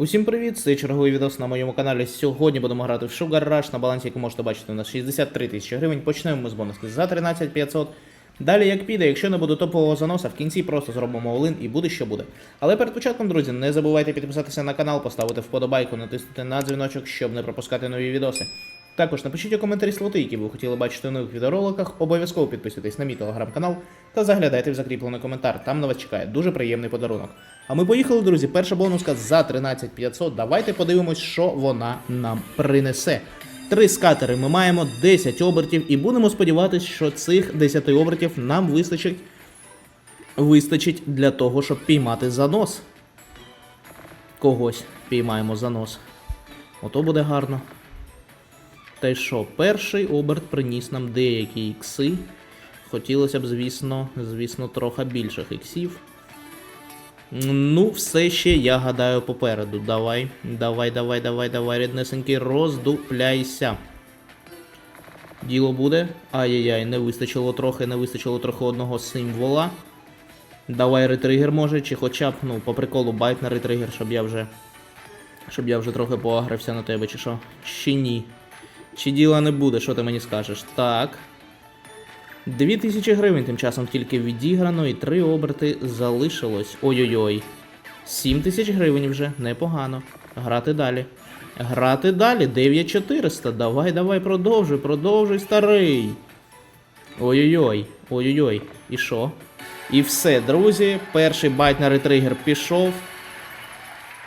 Усім привіт! Це черговий відос на моєму каналі. Сьогодні будемо грати в Sugar Rush на балансі, як можете бачити, у нас 63 тисячі гривень. Почнемо ми з бонуски за 13 500. Далі як піде, якщо не буде топового заноса, в кінці просто зробимо олин і буде що буде. Але перед початком, друзі, не забувайте підписатися на канал, поставити вподобайку, натиснути на дзвіночок, щоб не пропускати нові відоси. Також напишіть у коментарі слоти, які ви хотіли бачити в нових відеороликах. Обов'язково підписуйтесь на мій телеграм-канал та заглядайте в закріплений коментар. Там на вас чекає дуже приємний подарунок. А ми поїхали, друзі. Перша бонуска за 13500. Давайте подивимось, що вона нам принесе. Три скатери ми маємо 10 обертів, і будемо сподіватися, що цих 10 обертів нам вистачить, вистачить для того, щоб піймати занос. Когось піймаємо занос. Ото буде гарно. Та й що, перший оберт приніс нам деякі ікси. Хотілося б, звісно, звісно, трохи більших іксів. Ну, все ще, я гадаю, попереду. Давай, давай, давай, давай, давай, ріднесенький, роздупляйся. Діло буде. Ай-яй-яй, не вистачило трохи, не вистачило трохи одного символа. Давай ретригер може, чи хоча б, ну, по приколу байт на ретригер, щоб я вже. Щоб я вже трохи поагрився на тебе, чи що? Чи ні? Чи діла не буде, що ти мені скажеш? Так. 2000 гривень тим часом тільки відіграно і три оберти залишилось. Ой-ой-ой. 7 тисяч гривень вже, непогано. Грати далі. Грати далі, 9400. Давай, давай, продовжуй, продовжуй, старий. Ой-ой-ой, ой-ой-ой. І що? І все, друзі. Перший байт на ретригер пішов.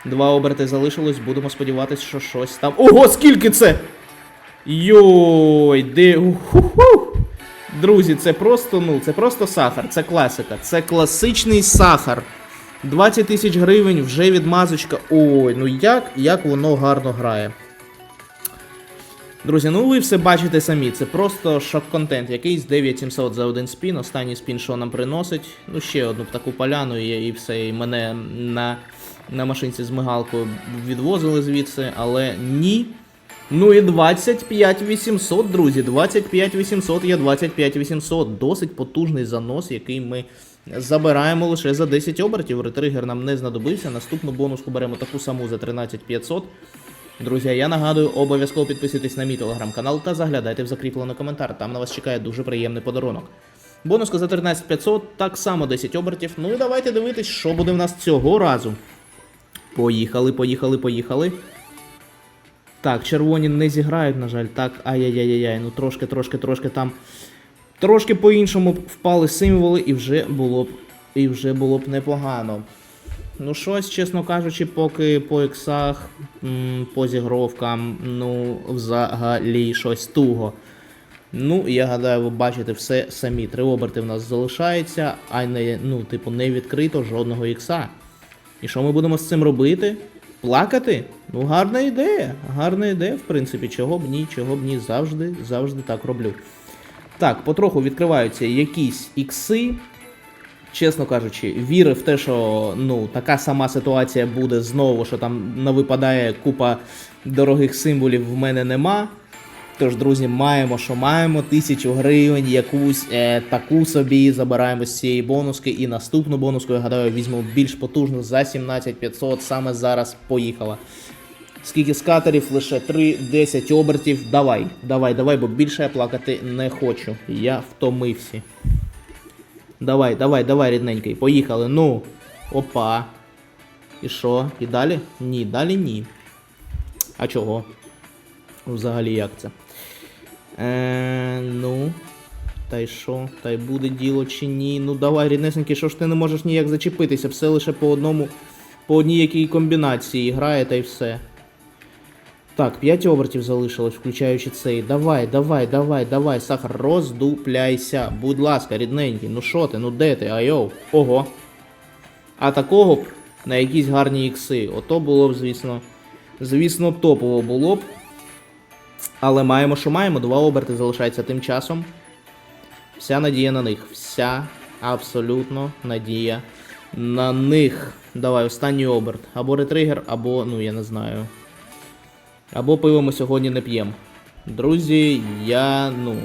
Два оберти залишилось, будемо сподіватися, що щось там. Ого, скільки це! Йой, де. Уху-ху. Друзі, це просто, ну, це просто сахар, це класика. Це класичний сахар. 20 тисяч гривень вже відмазочка. Ой, ну як, як воно гарно грає. Друзі, ну ви все бачите самі, це просто шок-контент. Якийсь 9700 за один спін. Останній спін, що нам приносить. Ну, ще одну таку поляну і, і все. І мене на, на машинці з мигалкою відвозили звідси, але ні. Ну і 25 800, друзі. 25 800 є 25 800. Досить потужний занос, який ми забираємо лише за 10 обертів. Ретригер нам не знадобився. Наступну бонуску беремо таку саму за 13 500. Друзі, я нагадую, обов'язково підписуйтесь на мій телеграм-канал та заглядайте в закріплений коментар. Там на вас чекає дуже приємний подарунок. Бонуска за 13 500, так само 10 обертів. Ну і давайте дивитись, що буде в нас цього разу. Поїхали, поїхали, поїхали. Так, червоні не зіграють, на жаль. Так, ай-яй-яй-яй, ну трошки, трошки, трошки там. Трошки по-іншому впали символи, і вже було б. І вже було б непогано. Ну, щось, чесно кажучи, поки по іксах, по зігровкам, ну, взагалі щось туго. Ну, я гадаю, ви бачите все самі. Три оберти в нас залишається, а не, ну, типу, не відкрито жодного ікса. І що ми будемо з цим робити? Плакати? Ну, гарна ідея. Гарна ідея, в принципі, чого б ні, чого б ні, завжди, завжди так роблю. Так, потроху відкриваються якісь ікси. Чесно кажучи, віри в те, що ну, така сама ситуація буде знову, що там навипадає купа дорогих символів в мене нема. Тож, друзі, маємо, що маємо, тисячу гривень, якусь е, таку собі забираємо з цієї бонуски. І наступну бонуску, я гадаю, візьму більш потужну за 17500. Саме зараз поїхала. Скільки скатерів, лише 3, 10 обертів. Давай, давай, давай, бо більше я плакати не хочу. Я втомився. Давай, давай, давай, рідненький, поїхали. Ну. Опа. І що? І далі? Ні, далі ні. А чого? Взагалі як це? Е, ну. Та й що? Та й буде діло чи ні? Ну давай, ріднесенький, що ж ти не можеш ніяк зачепитися? Все лише по одному, по одній якій комбінації грає та й все. Так, 5 обертів залишилось, включаючи цей. Давай, давай, давай, давай, сахар, роздупляйся. Будь ласка, рідненький. Ну що ти, ну де ти? Айоу. Ого. А такого б на якісь гарні ікси. Ото було б, звісно. Звісно, топово було б. Але маємо, що маємо. Два оберти залишається тим часом. Вся надія на них. Вся абсолютно надія на них. Давай, останній оберт. Або ретригер, або, ну я не знаю. Або пиво ми сьогодні не п'ємо. Друзі, я, ну.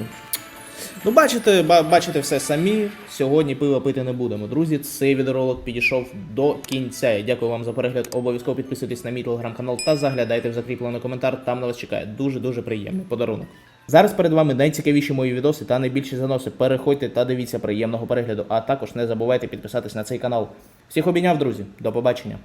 Ну, бачите, бачите все самі. Сьогодні пиво пити не будемо. Друзі, цей відеоролик підійшов до кінця. Я дякую вам за перегляд. Обов'язково підписуйтесь на мій телеграм-канал та заглядайте в закріплений коментар. Там на вас чекає дуже дуже приємний подарунок. Зараз перед вами найцікавіші мої відоси та найбільші заноси. Переходьте та дивіться приємного перегляду. А також не забувайте підписатись на цей канал. Всіх обійняв, друзі. До побачення.